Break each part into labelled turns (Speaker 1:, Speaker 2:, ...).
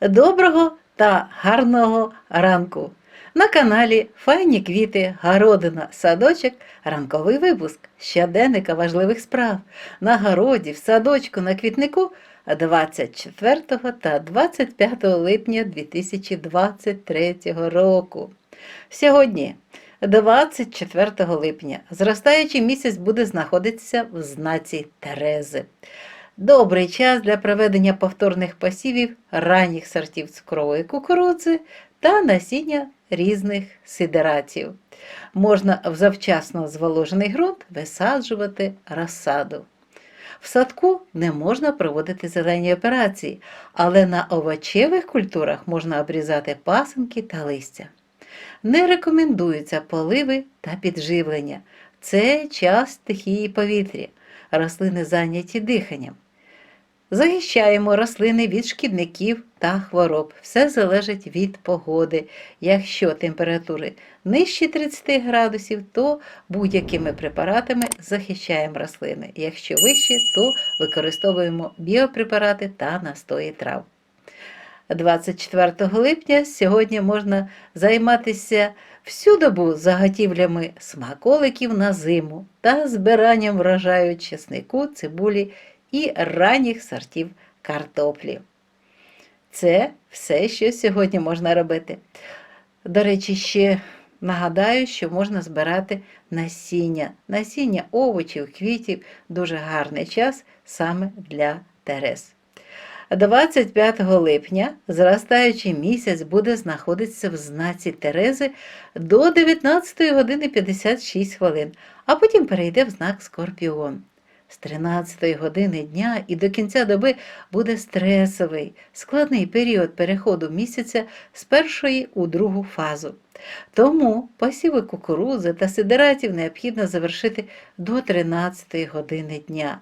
Speaker 1: Доброго та гарного ранку! На каналі Файні квіти, городина, садочок, ранковий випуск щоденника важливих справ на городі, в садочку, на квітнику 24 та 25 липня 2023 року. Сьогодні, 24 липня, зростаючий місяць буде знаходитися в знаці Терези. Добрий час для проведення повторних посівів ранніх сортів цукрової кукурудзи та насіння різних сидератів. Можна в завчасно зволожений ґрунт висаджувати розсаду. В садку не можна проводити зелені операції, але на овочевих культурах можна обрізати пасинки та листя. Не рекомендуються поливи та підживлення. Це час стихії повітря. Рослини зайняті диханням. Захищаємо рослини від шкідників та хвороб. Все залежить від погоди. Якщо температури нижчі 30 градусів, то будь-якими препаратами захищаємо рослини. Якщо вищі, то використовуємо біопрепарати та настої трав. 24 липня сьогодні можна займатися всю добу заготівлями смаколиків на зиму та збиранням врожаю чеснику, цибулі і ранніх сортів картоплі. Це все, що сьогодні можна робити. До речі, ще нагадаю, що можна збирати насіння. Насіння овочів, квітів дуже гарний час саме для терес. 25 липня зростаючий місяць буде знаходитися в знаці Терези до 19 години 56 хвилин, а потім перейде в знак Скорпіон. З 13 години дня і до кінця доби буде стресовий, складний період переходу місяця з першої у другу фазу. Тому посіви кукурудзи та сидератів необхідно завершити до 13 години дня.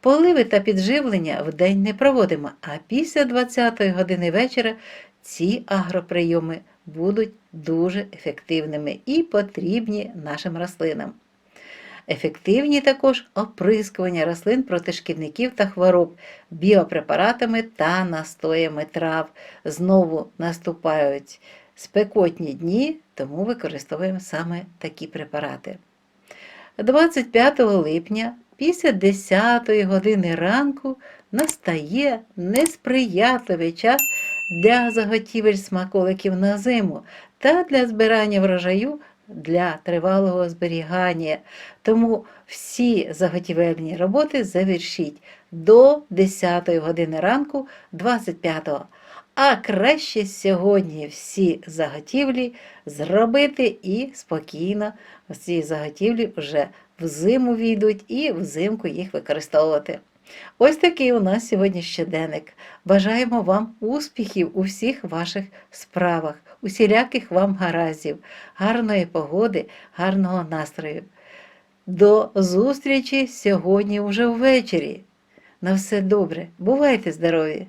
Speaker 1: Поливи та підживлення в день не проводимо, а після 20 години вечора ці агроприйоми будуть дуже ефективними і потрібні нашим рослинам. Ефективні також оприскування рослин проти шкідників та хвороб біопрепаратами та настоями трав. Знову наступають спекотні дні, тому використовуємо саме такі препарати. 25 липня після 10 години ранку настає несприятливий час для заготівель смаколиків на зиму та для збирання врожаю для тривалого зберігання. Тому всі заготівельні роботи завершіть до 10 години ранку 25-го. А краще сьогодні всі заготівлі зробити і спокійно ці заготівлі вже взиму війдуть і взимку їх використовувати. Ось такий у нас сьогодні щоденник. Бажаємо вам успіхів у всіх ваших справах, усіляких вам гараздів, гарної погоди, гарного настрою. До зустрічі сьогодні вже ввечері. На все добре. Бувайте здорові!